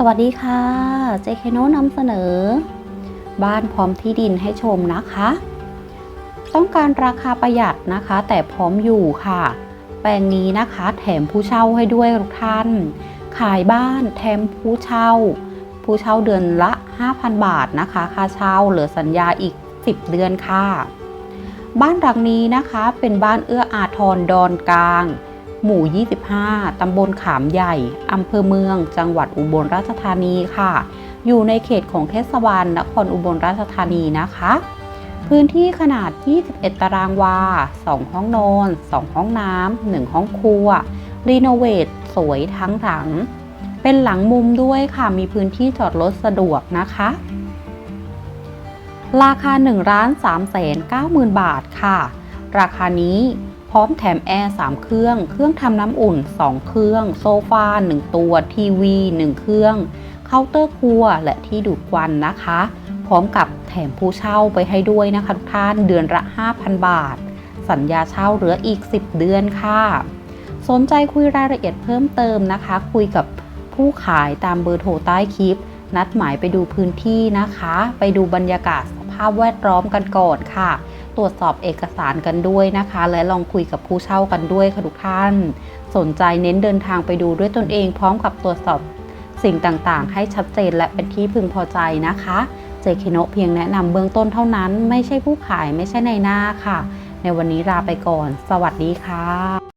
สวัสดีค่ะ เจคโนนำเสนอ บ้านพร้อมที่ดินให้ชมนะคะ ต้องการราคาประหยัดนะคะ แต่พร้อมอยู่ค่ะ แปลงนี้นะคะแถมผู้เช่าให้ด้วยทุกท่าน ขายบ้านแถมผู้เช่า ผู้เช่าเดือนละ 5,000 บาทนะคะ ค่าเช่าเหลือสัญญาอีก 10 เดือนค่ะ บ้านหลังนี้นะคะเป็นบ้านเอื้ออาทรดอนกลาง หมู่ 25 ตำบลขามใหญ่ อำเภอเมือง จังหวัดอุบลราชธานีค่ะ อยู่ในเขตของเทศบาลนครอุบลราชธานีนะคะ พื้นที่ขนาด 21 ตารางวา 2 ห้องนอน 2 ห้องน้ำ 1 ห้องครัว รีโนเวทสวยทั้งหลัง เป็นหลังมุมด้วยค่ะ มีพื้นที่จอดรถสะดวกนะคะ ราคา1ล้าน3แสน9หมื่นบาทค่ะ ราคานี้ พร้อมแถมแอร์ 3 เครื่อง เครื่องทำน้ำอุ่น 2 เครื่อง โซฟา 1 ตัว ทีวี 1 เครื่อง เคาน์เตอร์ครัว และที่ดูดควันนะคะ พร้อมกับแถมผู้เช่าไปให้ด้วยนะคะทุกท่าน เดือนละ 5,000 บาท สัญญาเช่าเหลืออีก 10 เดือนค่ะ สนใจคุยรายละเอียดเพิ่มเติมนะคะ คุยกับผู้ขายตามเบอร์โทรใต้คลิป นัดหมายไปดูพื้นที่นะคะ ไปดูบรรยากาศสภาพแวดล้อมกันก่อนค่ะ ตรวจสอบเอกสารกันด้วยนะคะ และลองคุยกับผู้เช่ากันด้วยค่ะทุกท่าน สนใจเน้นเดินทางไปดูด้วยตนเอง พร้อมกับตรวจสอบสิ่งต่างๆ ให้ชัดเจนและเป็นที่พึงพอใจนะคะเจคโนเพียงแนะนำเบื้องต้นเท่านั้น ไม่ใช่ผู้ขายไม่ใช่ในหน้าค่ะ ในวันนี้ลาไปก่อน สวัสดีค่ะ